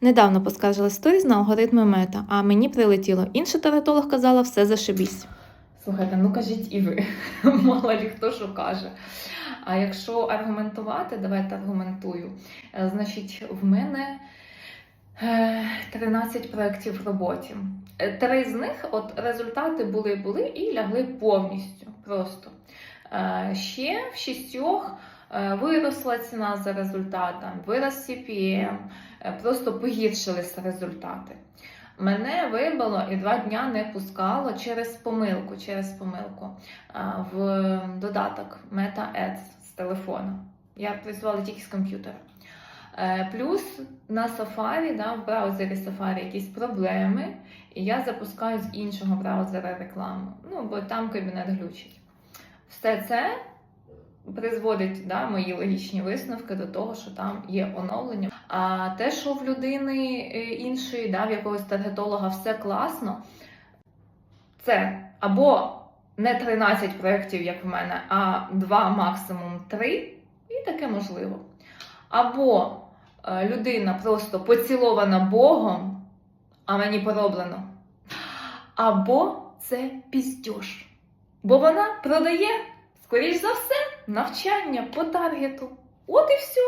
Недавно поскаржила сторіз на алгоритми мета, а мені прилетіло. Інша таргетолог казала все зашибісь. Слухайте, ну кажіть і ви. Мало лі хто що каже. А якщо аргументувати, давайте аргументую. Е, Значить, в мене е, 13 проєктів в роботі. Е, Три з них от результати були були і лягли повністю. Просто. Е, Ще в шістьох е, виросла ціна за результатом, вирос CPM, е, просто погіршилися результати. Мене вибило і два дня не пускало через помилку, через помилку в додаток Meta Ads з телефону. Я працювала тільки з комп'ютера. Е, Плюс на Safari, да, в браузері Safari якісь проблеми, і я запускаю з іншого браузера рекламу. Ну, бо там кабінет глючить. Все це призводить да, мої логічні висновки до того, що там є оновлення. А те, що в людини е, іншої, да, в якогось таргетолога все класно, це або не 13 проєктів, як в мене, а 2, максимум 3, і таке можливо. Або е, людина просто поцілована Богом, а мені пороблено. Або це піздьош. Бо вона продає, скоріш за все, навчання по таргету. От і все.